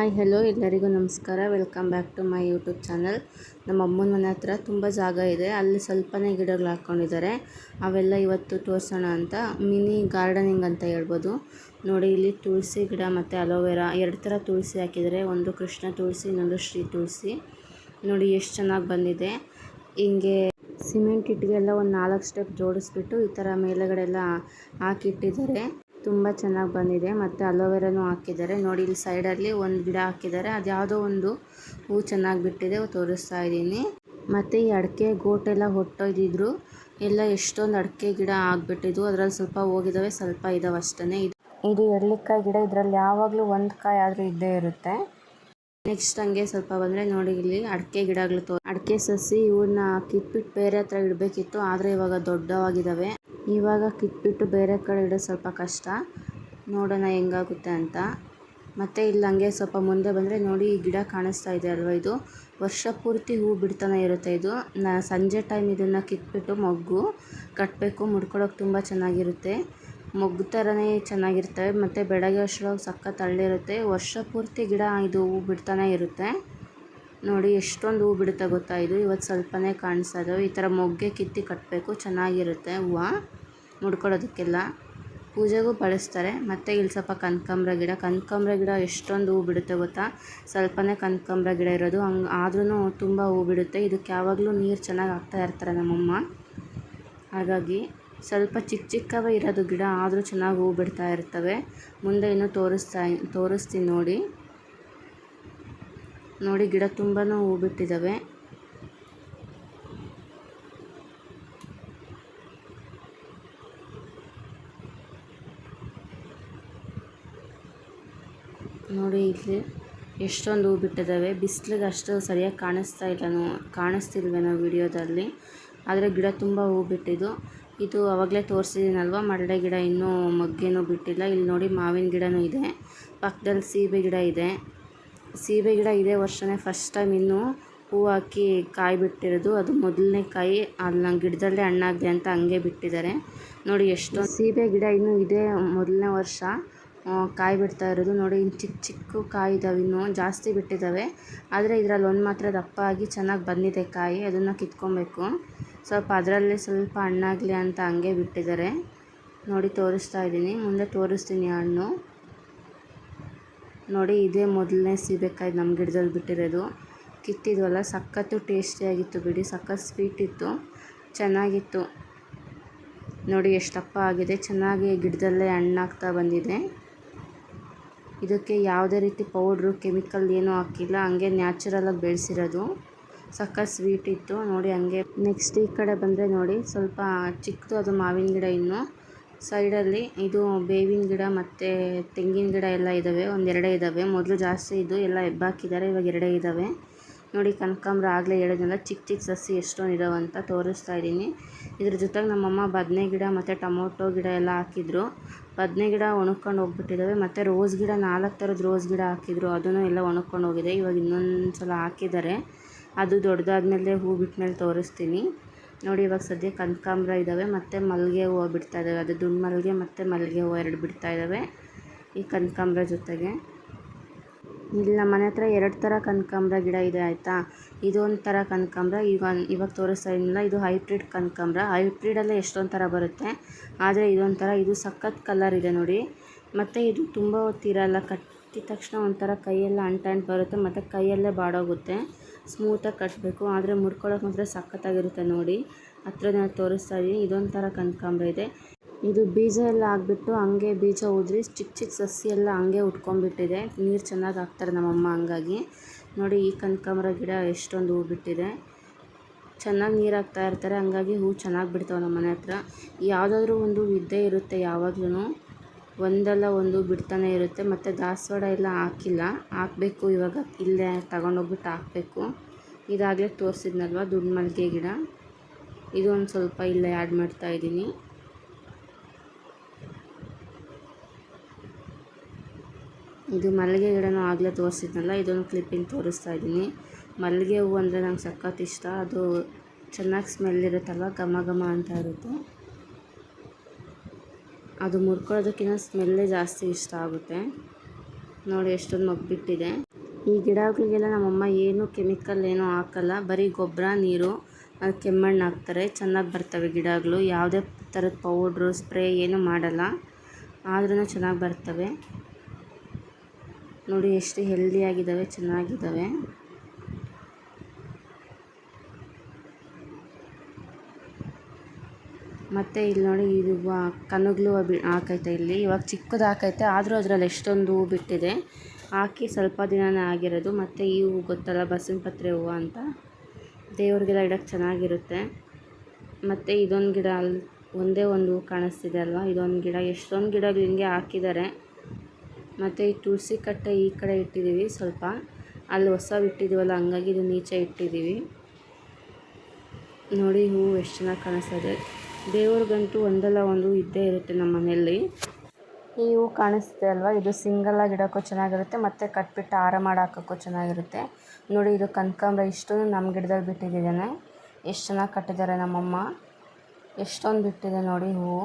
Hi hello ಎಲ್ಲರಿಗೂ ನಮಸ್ಕಾರ. Welcome back to my YouTube channel ನಮ್ಮ ಅಮ್ಮನ ಮನೆ ಹತ್ರ ತುಂಬ ಜಾಗ ಇದೆ. ಅಲ್ಲಿ ಸ್ವಲ್ಪನೇ ಗಿಡಗಳು ಹಾಕ್ಕೊಂಡಿದ್ದಾರೆ ಅವೆಲ್ಲ ಇವತ್ತು ತೋರಿಸೋಣ ಅಂತ. ಮಿನಿ ಗಾರ್ಡನಿಂಗ್ ಅಂತ ಹೇಳ್ಬೋದು. ನೋಡಿ, ಇಲ್ಲಿ ತುಳಸಿ ಗಿಡ ಮತ್ತು ಅಲೋವೆರಾ ಎರಡು ಥರ ತುಳಸಿ ಹಾಕಿದ್ದಾರೆ. ಒಂದು ಕೃಷ್ಣ ತುಳಸಿ, ಇನ್ನೊಂದು ಶ್ರೀ ತುಳಸಿ. ನೋಡಿ, ಎಷ್ಟು ಚೆನ್ನಾಗಿ ಬಂದಿದೆ. ಹಿಂಗೆ ಸಿಮೆಂಟ್ ಇಟ್ಟಿಗೆಲ್ಲ ಒಂದು ನಾಲ್ಕು ಸ್ಟೆಪ್ ಜೋಡಿಸ್ಬಿಟ್ಟು ಈ ಥರ ಮೇಲೆಗಡೆಲ್ಲ ಹಾಕಿಟ್ಟಿದ್ದಾರೆ. ತುಂಬ ಚೆನ್ನಾಗಿ ಬಂದಿದೆ. ಮತ್ತು ಅಲೋವೆರಾನು ಹಾಕಿದ್ದಾರೆ. ನೋಡಿ, ಇಲ್ಲಿ ಸೈಡಲ್ಲಿ ಒಂದು ಗಿಡ ಹಾಕಿದ್ದಾರೆ. ಅದು ಯಾವುದೋ ಒಂದು ಹೂ ಚೆನ್ನಾಗಿ ಬಿಟ್ಟಿದೆ ತೋರಿಸ್ತಾ ಇದ್ದೀನಿ. ಮತ್ತು ಈ ಅಡಿಕೆ ಗೋಟೆಲ್ಲ ಹೊಟ್ಟೋಗಿದ್ರು ಎಲ್ಲ ಎಷ್ಟೊಂದು ಅಡಿಕೆ ಗಿಡ ಆಗಿಬಿಟ್ಟಿದ್ವು. ಅದರಲ್ಲಿ ಸ್ವಲ್ಪ ಹೋಗಿದ್ದಾವೆ ಸ್ವಲ್ಪ ಇದಾವೆ ಅಷ್ಟೇ ಇದು ಇದು ಎರಳಿಕಾಯಿ ಗಿಡ. ಇದರಲ್ಲಿ ಯಾವಾಗಲೂ ಒಂದು ಕಾಯಿ ಆದರೂ ಇದ್ದೇ ಇರುತ್ತೆ. ನೆಕ್ಸ್ಟ್ ಹಂಗೆ ಸ್ವಲ್ಪ ಬಂದರೆ ನೋಡಿ ಇಲ್ಲಿ ಅಡಿಕೆ ಗಿಡಗಳು ತೋ ಅಡಿಕೆ ಸಸಿ ಇವನ್ನ ಕಿತ್ಬಿಟ್ಟು ಬೇರೆ ಹತ್ರ ಇಡಬೇಕಿತ್ತು, ಆದರೆ ಇವಾಗ ದೊಡ್ಡವಾಗಿದ್ದಾವೆ ಇವಾಗ ಕಿತ್ಬಿಟ್ಟು ಬೇರೆ ಕಡೆ ಇಡೋದು ಸ್ವಲ್ಪ ಕಷ್ಟ. ನೋಡೋಣ ಹೆಂಗಾಗುತ್ತೆ ಅಂತ. ಮತ್ತು ಇಲ್ಲಿ ಹಂಗೆ ಸ್ವಲ್ಪ ಮುಂದೆ ಬಂದರೆ ನೋಡಿ ಈ ಗಿಡ ಕಾಣಿಸ್ತಾ ಇದೆ ಅಲ್ವ ಇದು? ವರ್ಷ ಪೂರ್ತಿ ಹೂ ಬಿಡ್ತಾನೆ ಇರುತ್ತೆ ಇದು. ನಾ ಸಂಜೆ ಟೈಮ್ ಇದನ್ನು ಕಿತ್ಬಿಟ್ಟು ಮೊಗ್ಗು ಕಟ್ಟಬೇಕು ಮುಡ್ಕೊಳ್ಳೋಕೆ ತುಂಬ ಚೆನ್ನಾಗಿರುತ್ತೆ. ಮೊಗ್ಗು ಥರನೇ ಚೆನ್ನಾಗಿರ್ತವೆ, ಮತ್ತು ಬೆಳಗ್ಗೆ ಅಷ್ಟ್ರೊಳಗೆ ಸಖತ್ ಅರಳಿರುತ್ತೆ ವರ್ಷ ಪೂರ್ತಿ ಗಿಡ ಇದು ಹೂ ಬಿಡ್ತಾನೆ ಇರುತ್ತೆ. ನೋಡಿ ಎಷ್ಟೊಂದು ಹೂ ಬಿಡುತ್ತೆ ಗೊತ್ತಾ ಇದು? ಇವತ್ತು ಸ್ವಲ್ಪನೇ ಕಾಣಿಸ್ತಾ ಈ ಥರ ಮೊಗ್ಗೆ ಕಿತ್ತಿ ಕಟ್ಟಬೇಕು ಚೆನ್ನಾಗಿರುತ್ತೆ ಹೂವು ಮುಡ್ಕೊಳ್ಳೋದಕ್ಕೆಲ್ಲ. ಪೂಜೆಗೂ ಬಳಸ್ತಾರೆ. ಮತ್ತು ಇಲ್ಲಿ ಸ್ವಲ್ಪ ಕನಕಾಂಬ್ರ ಗಿಡ. ಕನಕಾಂಬ್ರ ಗಿಡ ಎಷ್ಟೊಂದು ಹೂ ಬಿಡುತ್ತೆ ಗೊತ್ತಾ? ಸ್ವಲ್ಪನೇ ಕನಕಾಂಬ್ರ ಗಿಡ ಇರೋದು. ಹಂಗೆ ಆದ್ರೂ ತುಂಬ ಹೂ ಬಿಡುತ್ತೆ. ಇದಕ್ಕೆ ಯಾವಾಗಲೂ ನೀರು ಚೆನ್ನಾಗಿ ಹಾಕ್ತಾ ಇರ್ತಾರೆ ನಮ್ಮಮ್ಮ. ಹಾಗಾಗಿ ಸ್ವಲ್ಪ ಚಿಕ್ಕ ಚಿಕ್ಕವೇ ಇರೋದು ಗಿಡ, ಆದರೂ ಚೆನ್ನಾಗಿ ಹೂ ಬಿಡ್ತಾ ಇರ್ತವೆ. ಮುಂದೆ ಇನ್ನೂ ತೋರಿಸ್ತಾ ತೋರಿಸ್ತೀನಿ ನೋಡಿ. ನೋಡಿ, ಗಿಡ ತುಂಬಾ ಹೂ ಬಿಟ್ಟಿದ್ದಾವೆ ನೋಡಿ, ಇಲ್ಲಿ ಎಷ್ಟೊಂದು ಹೂ ಬಿಟ್ಟಿದ್ದಾವೆ ಬಿಸಿಲಿಗೆ ಅಷ್ಟು ಸರಿಯಾಗಿ ಕಾಣಿಸ್ತಾ ಇಲ್ಲ ಕಾಣಿಸ್ತಿಲ್ವೇನೋ ವಿಡಿಯೋದಲ್ಲಿ. ಆದರೆ ಗಿಡ ತುಂಬ ಹೂ ಬಿಟ್ಟಿದ್ದು. ಇದು ಆವಾಗಲೇ ತೋರಿಸಿದ್ದೀನಲ್ವ ಮಳ್ಳೆ ಗಿಡ ಇನ್ನೂ ಮೊಗ್ಗೇನೂ ಬಿಟ್ಟಿಲ್ಲ. ಇಲ್ಲಿ ನೋಡಿ ಮಾವಿನ ಗಿಡನೂ ಇದೆ. ಪಕ್ಕದಲ್ಲಿ ಸೀಬೆ ಗಿಡ ಇದೆ. ಸೀಬೆ ಗಿಡ ಇದೇ ವರ್ಷವೇ ಫಸ್ಟ್ ಟೈಮ್ ಇನ್ನೂ ಹೂ ಹಾಕಿ ಕಾಯಿ ಬಿಟ್ಟಿರೋದು. ಅದು ಮೊದಲನೇ ಕಾಯಿ. ಅಲ್ಲಿ ಗಿಡದಲ್ಲೇ ಹಣ್ಣಾಗಿದೆ ಅಂತ ಹಂಗೆ ಬಿಟ್ಟಿದ್ದಾರೆ. ನೋಡಿ ಎಷ್ಟೊಂದು ಸೀಬೆ ಗಿಡ ಇನ್ನೂ ಇದೆ ಮೊದಲನೇ ವರ್ಷ. ಕಾಯಿ ಬಿಡ್ತಾ ಇರೋದು. ನೋಡಿ ಇನ್ನು ಚಿಕ್ಕ ಚಿಕ್ಕ ಕಾಯಿ ಇದ್ದಾವೆ ಇನ್ನೂ ಜಾಸ್ತಿ ಬಿಟ್ಟಿದ್ದಾವೆ ಆದರೆ ಇದರಲ್ಲಿ ಒಂದು ಮಾತ್ರ ದಪ್ಪ ಆಗಿ ಚೆನ್ನಾಗಿ ಬಂದಿದೆ ಕಾಯಿ. ಅದನ್ನು ಕಿತ್ಕೊಬೇಕು. ಸ್ವಲ್ಪ ಅದರಲ್ಲಿ ಸ್ವಲ್ಪ ಹಣ್ಣಾಗಲಿ ಅಂತ ಹಂಗೆ ಬಿಟ್ಟಿದ್ದಾರೆ ನೋಡಿ, ತೋರಿಸ್ತಾ ಇದ್ದೀನಿ. ಮುಂದೆ ತೋರಿಸ್ತೀನಿ ಹಣ್ಣು. ನೋಡಿ, ಇದೇ ಮೊದಲನೇ ಸೀಬೆಕಾಯಿ ನಮ್ಮ ಗಿಡದಲ್ಲಿ ಬಿಟ್ಟಿರೋದು. ಕಿತ್ತಿದ್ವಲ್ಲ, ಸಖತ್ತು ಟೇಸ್ಟಿಯಾಗಿತ್ತು ಬಿಡಿ. ಸಖತ್ ಸ್ವೀಟ್ ಇತ್ತು. ಚೆನ್ನಾಗಿತ್ತು. ನೋಡಿ, ಎಷ್ಟು ದಪ್ಪ ಆಗಿದೆ. ಚೆನ್ನಾಗಿ ಗಿಡದಲ್ಲೇ ಹಣ್ಣಾಗ್ತಾ ಬಂದಿದೆ. ಇದಕ್ಕೆ ಯಾವುದೇ ರೀತಿ ಪೌಡ್ರು ಕೆಮಿಕಲ್ ಏನೂ ಹಾಕಿಲ್ಲ. ಹಂಗೆ ನ್ಯಾಚುರಲಾಗಿ ಬೆಳೆಸಿರೋದು. ಸಖತ್ ಸ್ವೀಟ್ ಇತ್ತು. ನೋಡಿ ಹಂಗೆ ನೆಕ್ಸ್ಟ್ ಈ ಕಡೆ ಬಂದರೆ ನೋಡಿ, ಸ್ವಲ್ಪ ಚಿಕ್ಕದು ಅದು ಮಾವಿನ ಗಿಡ ಇನ್ನು. ಸೈಡಲ್ಲಿ ಇದು ಬೇವಿನ ಗಿಡ ಮತ್ತು ತೆಂಗಿನ ಗಿಡ ಎಲ್ಲ ಇದ್ದಾವೆ ಒಂದೆರಡೇ ಇದ್ದಾವೆ ಮೊದಲು ಜಾಸ್ತಿ ಇದ್ದು ಎಲ್ಲ ಎಬ್ಬಾಕಿದ್ದಾರೆ ಇವಾಗ ಎರಡೇ ಇದ್ದಾವೆ ನೋಡಿ ಕನಕಾಂಬ್ರ ಆಗಲೇ ಹೇಳಿದ್ನಲ್ಲ ಚಿಕ್ಕ ಚಿಕ್ಕ ಸಸಿ ಎಷ್ಟೊಂದು ಅಂತ ತೋರಿಸ್ತಾ ಇದ್ದೀನಿ. ಇದ್ರ ಜೊತೆಗೆ ನಮ್ಮಮ್ಮ ಬದನೆ ಗಿಡ ಮತ್ತು ಟೊಮೊಟೊ ಗಿಡ ಎಲ್ಲ ಹಾಕಿದ್ರು. ಬದನೆ ಗಿಡ ಒಣಗ್ಕೊಂಡು ಹೋಗ್ಬಿಟ್ಟಿದ್ದಾವೆ ಮತ್ತು ರೋಸ್ ಗಿಡ, ನಾಲ್ಕು ಥರದ ರೋಸ್ ಗಿಡ ಹಾಕಿದ್ರು. ಅದನ್ನು ಎಲ್ಲ ಒಣಗ್ಕೊಂಡು ಹೋಗಿದೆ. ಇವಾಗ ಇನ್ನೊಂದು ಸಲ ಹಾಕಿದ್ದಾರೆ. ಅದು ದೊಡ್ಡದಾದ್ಮೇಲೆ ಹೂ ಬಿಟ್ಮೇಲೆ ತೋರಿಸ್ತೀನಿ. ನೋಡಿ ಇವಾಗ ಸದ್ಯ ಕನಕಾಂಬ್ರ ಇದ್ದಾವೆ ಮತ್ತು ಮಲ್ಲಿಗೆ ಹೂವು ಬಿಡ್ತಾ ಇದ್ದಾವೆ ಅದು ದುಂಡು ಮಲ್ಲಿಗೆ ಮತ್ತು ಮಲ್ಲಿಗೆ ಹೂವು ಎರಡು ಬಿಡ್ತಾ ಇದ್ದಾವೆ ಈ ಕನಕಾಂಬ್ರ ಜೊತೆಗೆ. ಇಲ್ಲಿ ನಮ್ಮ ಮನೆ ಹತ್ರ ಎರಡು ಥರ ಕನಕಾಂಬ್ರ ಗಿಡ ಇದೆ, ಆಯಿತಾ? ಇದೊಂದು ಥರ ಕನಕಾಂಬ್ರ ಈಗ ಇವಾಗ ತೋರಿಸ್ತಾ ಇದ್ದೀನಲ್ಲ ಇದು ಹೈಬ್ರಿಡ್ ಕನಕಾಂಬ್ರ. ಹೈಬ್ರಿಡಲ್ಲೇ ಎಷ್ಟೊಂದು ಥರ ಬರುತ್ತೆ, ಆದರೆ ಇದೊಂಥರ ಥರ, ಇದು ಸಖತ್ ಕಲರ್ ಇದೆ ನೋಡಿ. ಮತ್ತು ಇದು ತುಂಬ ಹೊತ್ತಿರಲ್ಲ ಕಟ್ಟಿದ ತಕ್ಷಣ ಒಂಥರ ಕೈಯೆಲ್ಲ ಅಂಟು ಬರುತ್ತೆ, ಮತ್ತು ಕೈಯಲ್ಲೇ ಬಾಡೋಗುತ್ತೆ. ಸ್ಮೂತಾಗಿ ಕಟ್ಟಬೇಕು ಆದರೆ ಮುಡ್ಕೊಳ್ಳೋಕೆ ಮಾತ್ರ ಸಖತ್ತಾಗಿರುತ್ತೆ ನೋಡಿ. ಹತ್ರನೇ ತೋರಿಸ್ತಾ ಇದ್ದೀನಿ, ಇದೊಂದು ಥರ ಕನಕಾಂಬ್ರ ಇದೆ. ಇದು ಬೀಜ ಎಲ್ಲ ಆಗಿಬಿಟ್ಟು ಹಂಗೆ ಬೀಜ ಉದ್ರಿ ಚಿಕ್ಕ ಚಿಕ್ಕ ಸಸಿ ಎಲ್ಲ ಹಂಗೆ ಉಟ್ಕೊಂಡ್ಬಿಟ್ಟಿದೆ. ನೀರು ಚೆನ್ನಾಗಿ ಹಾಕ್ತಾರೆ ನಮ್ಮಮ್ಮ ಹಂಗಾಗಿ. ನೋಡಿ ಈ ಕನಕಾಂಬರ ಗಿಡ ಎಷ್ಟೊಂದು ಹೂ ಬಿಟ್ಟಿದೆ ಚೆನ್ನಾಗಿ ನೀರು ಹಾಕ್ತಾ ಇರ್ತಾರೆ. ಹಂಗಾಗಿ ಹೂ ಚೆನ್ನಾಗಿ ಬಿಡ್ತಾವೆ ನಮ್ಮ ಮನೆ ಹತ್ರ. ಯಾವುದಾದ್ರೂ ಒಂದು ಇದ್ದೇ ಇರುತ್ತೆ ಯಾವಾಗ್ಲೂ ಒಂದಲ್ಲ ಒಂದು ಬಿಡ್ತಾನೆ ಇರುತ್ತೆ. ಮತ್ತು ದಾಸವಾಡ ಎಲ್ಲ ಹಾಕಿಲ್ಲ. ಹಾಕಬೇಕು ಇವಾಗ. ಇಲ್ಲೇ ತಗೊಂಡೋಗ್ಬಿಟ್ಟು ಹಾಕಬೇಕು. ಇದಾಗಲೇ ತೋರಿಸಿದ್ನಲ್ವ ದುಡ್ಡು ಮಲ್ಲಿಗೆ ಗಿಡ. ಇದು ಒಂದು ಸ್ವಲ್ಪ ಇಲ್ಲೇ ಆ್ಯಡ್ ಮಾಡ್ತಾಯಿದ್ದೀನಿ ಇದು ಮಲ್ಲಿಗೆ ಗಿಡನೂ ಆಗಲೇ ತೋರಿಸಿದ್ನಲ್ಲ, ಇದೊಂದು ಕ್ಲಿಪ್ಪಿಂಗ್ ತೋರಿಸ್ತಾ ಇದ್ದೀನಿ. ಮಲ್ಲಿಗೆ ಹೂವು ಅಂದರೆ ನಂಗೆ ಸಖತ್ ಇಷ್ಟ. ಅದು ಚೆನ್ನಾಗಿ ಸ್ಮೆಲ್ ಇರುತ್ತಲ್ಲ ಘಮ ಘಮ ಅಂತ ಇರುತ್ತೆ. ಅದು ಮುರ್ಕೊಳ್ಳೋದಕ್ಕಿಂತ ಸ್ಮೆಲ್ಲೇ ಜಾಸ್ತಿ ಇಷ್ಟ ಆಗುತ್ತೆ. ನೋಡಿ ಎಷ್ಟೊಂದು ಮಗ್ಬಿಟ್ಟಿದೆ. ಈ ಗಿಡಗಳಿಗೆಲ್ಲ ನಮ್ಮಮ್ಮ ಏನು ಕೆಮಿಕಲ್ ಏನೂ ಹಾಕಲ್ಲ, ಬರೀ ಗೊಬ್ಬರ, ನೀರು ಕೆಮ್ಮಣ್ಣು ಹಾಕ್ತಾರೆ. ಚೆನ್ನಾಗಿ ಬರ್ತವೆ ಗಿಡಗಳು. ಯಾವುದೇ ಥರದ ಪೌಡ್ರು ಸ್ಪ್ರೇ ಏನೂ ಮಾಡಲ್ಲ. ಆದ್ರೂ ಚೆನ್ನಾಗಿ ಬರ್ತವೆ. ನೋಡಿ, ಎಷ್ಟು ಹೆಲ್ದಿಯಾಗಿದ್ದಾವೆ ಚೆನ್ನಾಗಿದ್ದಾವೆ ಮತ್ತು ಇಲ್ಲಿ ನೋಡಿ, ಇದು ಕನಗ್ಲು ಬಿ ಹಾಕೈತೆ ಇಲ್ಲಿ. ಇವಾಗ ಚಿಕ್ಕದು ಹಾಕೈತೆ, ಆದರೂ ಅದರಲ್ಲಿ ಎಷ್ಟೊಂದು ಹೂ ಬಿಟ್ಟಿದೆ. ಹಾಕಿ ಸ್ವಲ್ಪ ದಿನನೇ ಆಗಿರೋದು. ಮತ್ತು ಈ ಹೂ ಗೊತ್ತಲ್ಲ ಬಸವನ ಪತ್ರೆ ಹೂವು ಅಂತ. ದೇವ್ರಿಗೆಲ್ಲ ಇಡೋಕ್ಕೆ ಚೆನ್ನಾಗಿರುತ್ತೆ. ಮತ್ತು ಇದೊಂದು ಗಿಡ ಅಲ್ಲಿ ಒಂದೇ ಒಂದು ಹೂ ಕಾಣಿಸ್ತಿದೆ ಅಲ್ವಾ? ಇದೊಂದು ಗಿಡ, ಎಷ್ಟೊಂದು ಗಿಡಗಳು ಹಿಂಗೆ ಹಾಕಿದ್ದಾರೆ. ಮತ್ತು ಈ ತುಳಸಿ ಕಟ್ಟೆ ಈ ಕಡೆ ಇಟ್ಟಿದ್ದೀವಿ ಸ್ವಲ್ಪ. ಅಲ್ಲಿ ಹೊಸ ಇಟ್ಟಿದ್ದೀವಲ್ಲ ಹಂಗಾಗಿ ಇದು ನೀಚೆ ಇಟ್ಟಿದ್ದೀವಿ. ನೋಡಿ ಹೂವು ಎಷ್ಟು ಚೆನ್ನಾಗಿ ಕಾಣಿಸ್ತದೆ. ದೇವ್ರಿಗಂತೂ ಒಂದಲ್ಲ ಒಂದು ಇದ್ದೇ ಇರುತ್ತೆ ನಮ್ಮ ಮನೆಯಲ್ಲಿ. ಈ ಹೂವು ಕಾಣಿಸ್ತಿದೆ ಅಲ್ವಾ? ಇದು ಸಿಂಗಲ್ಲಾಗಿ ಇಡೋಕ್ಕೂ ಚೆನ್ನಾಗಿರುತ್ತೆ, ಮತ್ತು ಕಟ್ಬಿಟ್ಟು ಹಾರ ಮಾಡಿ ಹಾಕೋಕ್ಕೂ ಚೆನ್ನಾಗಿರುತ್ತೆ. ನೋಡಿ, ಇದು ಕನಕಾಂಬ್ರ ಇಷ್ಟು ನಮ್ಮ ಗಿಡದಲ್ಲಿ ಬಿಟ್ಟಿದ್ದಾನೆ. ಎಷ್ಟು ಚೆನ್ನಾಗಿ ಕಟ್ಟಿದ್ದಾರೆ ನಮ್ಮಮ್ಮ. ಎಷ್ಟೊಂದು ಬಿಟ್ಟಿದೆ ನೋಡಿ ಹೂವು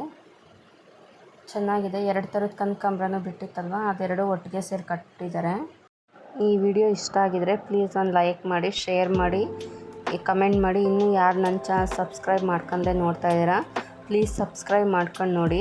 ಚೆನ್ನಾಗಿದೆ. ಎರಡು ಥರದ ಕನಕಾಂಬ್ರನೂ ಬಿಟ್ಟಿತ್ತಲ್ವ? ಅದೆರಡು ಒಟ್ಟಿಗೆ ಸೇರಿ ಕಟ್ಟಿದ್ದಾರೆ. ಈ ವಿಡಿಯೋ ಇಷ್ಟ ಆಗಿದರೆ ಪ್ಲೀಸ್ ಒಂದು ಲೈಕ್ ಮಾಡಿ ಶೇರ್ ಮಾಡಿ ಕಮೆಂಟ್ ಮಾಡಿ. ಇನ್ನೂ ಯಾರು ನನ್ನ ಚಾನಲ್ ಸಬ್ಸ್ಕ್ರೈಬ್ ಮಾಡ್ಕೊಂಡೆ ನೋಡ್ತಾ ಇದ್ದೀರಾ ಪ್ಲೀಸ್ ಸಬ್ಸ್ಕ್ರೈಬ್ ಮಾಡ್ಕೊಂಡು ನೋಡಿ.